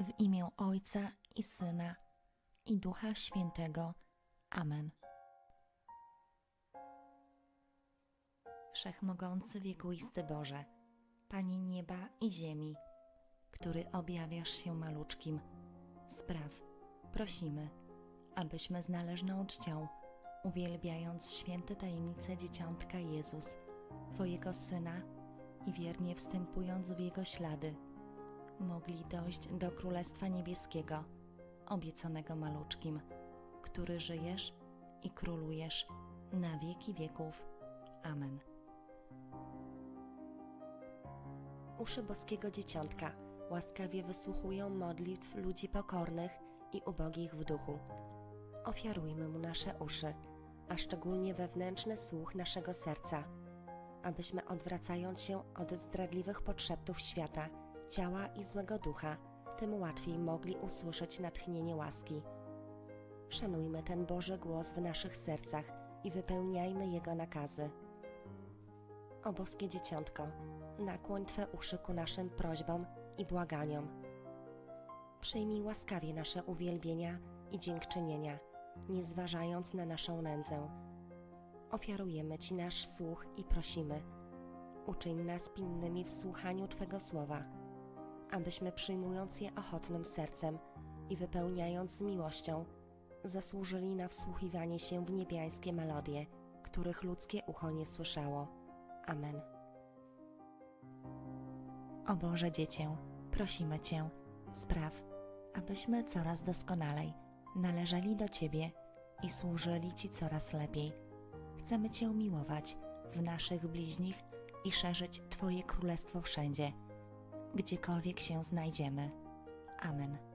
W imię Ojca i Syna i Ducha Świętego. Amen. Wszechmogący wiekuisty Boże, Panie nieba i ziemi, który objawiasz się maluczkim, spraw, prosimy, abyśmy z należną czcią, uwielbiając święte tajemnice Dzieciątka Jezus, Twojego Syna i wiernie wstępując w Jego ślady, mogli dojść do Królestwa Niebieskiego, obiecanego maluczkim, który żyjesz i królujesz na wieki wieków. Amen. Uszy boskiego dzieciątka łaskawie wysłuchują modlitw ludzi pokornych i ubogich w duchu. Ofiarujmy mu nasze uszy, a szczególnie wewnętrzny słuch naszego serca, abyśmy odwracając się od zdradliwych podszeptów świata, ciała i złego ducha, tym łatwiej mogli usłyszeć natchnienie łaski. Szanujmy ten Boży głos w naszych sercach i wypełniajmy Jego nakazy. O boskie dzieciątko, nakłoń Twe uszy ku naszym prośbom i błaganiom. Przyjmij łaskawie nasze uwielbienia i dziękczynienia, nie zważając na naszą nędzę. Ofiarujemy Ci nasz słuch i prosimy, uczyń nas pilnymi w słuchaniu Twego słowa, abyśmy przyjmując je ochotnym sercem i wypełniając z miłością, zasłużyli na wsłuchiwanie się w niebiańskie melodie, których ludzkie ucho nie słyszało. Amen. O Boże Dziecię, prosimy Cię, spraw, abyśmy coraz doskonalej należeli do Ciebie i służyli Ci coraz lepiej. Chcemy Cię miłować w naszych bliźnich i szerzyć Twoje królestwo wszędzie, gdziekolwiek się znajdziemy. Amen.